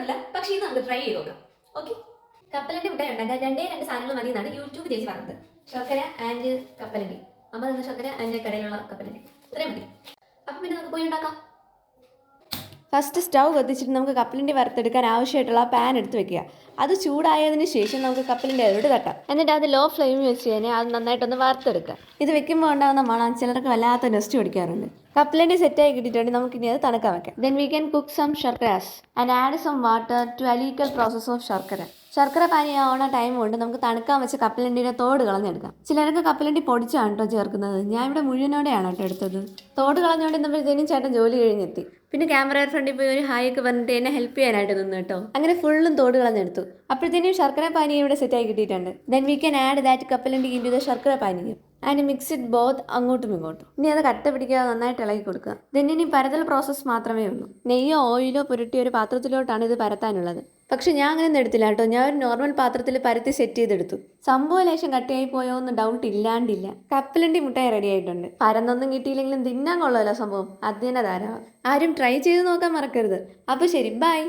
ഉണ്ടാക്കിയിട്ടൊന്നുമില്ല പക്ഷേ ഇത് നമുക്ക് ട്രൈ ചെയ്ത് നോക്കാം. ഓക്കെ കപ്പലണ്ടി മുട്ടായി ഉണ്ടാക്കാൻ രണ്ടേ രണ്ട് സാധനങ്ങൾ മതി എന്നാണ് യൂട്യൂബ് ചേച്ചി പറഞ്ഞത്. ശർക്കര ആൻഡ് കപ്പലണ്ടി. അമ്മ ശർക്കര ആൻഡ് കടയിലുള്ള കപ്പലണ്ടി. ഇത്രയും മതി. അപ്പം പിന്നെ നമുക്ക് പോയി ഉണ്ടാക്കാം. ഫസ്റ്റ് സ്റ്റൗ കത്തിച്ചിട്ട് നമുക്ക് കപ്പലിന്റെ വറുത്തെടുക്കാൻ ആവശ്യമായിട്ടുള്ള പാൻ എടുത്ത് വെക്കുക. അത് ചൂടായതിന് ശേഷം നമുക്ക് കപ്പലിന്റെ അതിലോട്ട് തട്ടാം. എന്നിട്ട് അത് ലോ ഫ്ലെയിം വെച്ച് കഴിഞ്ഞാൽ അത് നന്നായിട്ടൊന്ന് വറുത്തെടുക്കുക. ഇത് വെക്കുമ്പോൾ ഉണ്ടാകുന്ന മണം ചിലർക്ക് വല്ലാത്ത നെസ്റ്റ് പിടിക്കാറുണ്ട്. കപ്പലിന്റെ സെറ്റായി കിട്ടിയിട്ടുണ്ട്. നമുക്കിനി അത് തണുക്കാൻ വെക്കാം. Then we can cook some sharkaras and add some water to അലീക്കൽ process of sharkara. ശർക്കര പാനി ആവുന്ന ടൈം കൊണ്ട് നമുക്ക് തണുക്കാൻ വെച്ച കപ്പലണ്ടിയുടെ തോട് കളഞ്ഞെടുക്കാം. ചിലർക്ക് കപ്പലണ്ടി പൊടിച്ചാണ് കേട്ടോ ചേർക്കുന്നത്. ഞാൻ ഇവിടെ മുഴുവനോടെയാണ് കേട്ടോ എടുത്തത്. തോട് കളഞ്ഞുകൊണ്ടിരുന്നപ്പോഴത്തേനും ചേട്ടൻ ജോലി കഴിഞ്ഞെത്തി. പിന്നെ ക്യാമറ ഫ്രണ്ടിൽ പോയി ഒരു ഹായ് ഒക്കെ പറഞ്ഞിട്ട് എന്നെ ഹെൽപ്പ് ചെയ്യാനായിട്ട് നിന്ന് കേട്ടോ അങ്ങനെ ഫുള്ളും തോട് കളഞ്ഞെടുത്തു. അപ്പോഴത്തേനും ശർക്കര പാനി ഇവിടെ സെറ്റായി കിട്ടിയിട്ടുണ്ട്. Then we can add that കപ്പലണ്ടി ഇൻ ടു ദ ശർക്കര പാനിയും. ആൻഡ് മിക്സ് ഇറ്റ് ബോത്ത് അങ്ങോട്ടും ഇങ്ങോട്ടും. ഇനി അത് കട്ട പിടിക്കാതെ നന്നായിട്ട് ഇളകി കൊടുക്കുക. ദെൻ ഇനി പരതൽ പ്രോസസ്സ് മാത്രമേ ഉള്ളൂ. നെയ്യോ ഓയിലോ പുരട്ടിയ ഒരു പാത്രത്തിലോട്ടാണ് ഇത് പരത്താനുള്ളത്. പക്ഷെ ഞാൻ അങ്ങനെ ഒന്നും എടുത്തില്ല കേട്ടോ. ഞാൻ ഒരു നോർമൽ പാത്രത്തിൽ പരത്തി സെറ്റ് ചെയ്തെടുത്തു. സംഭവം ലേശം കട്ടിയായി പോയോ എന്ന് ഡൗട്ട് ഇല്ലാണ്ടില്ല. കപ്പലണ്ടി മുട്ടായി റെഡി ആയിട്ടുണ്ട്. പരന്നൊന്നും കിട്ടിയില്ലെങ്കിലും തിന്നാൻ കൊള്ളാമല്ലോ സംഭവം. അത് തന്നെ ധാരാളം. ആരും ട്രൈ ചെയ്ത് നോക്കാൻ മറക്കരുത്. അപ്പോൾ ശരി ബൈ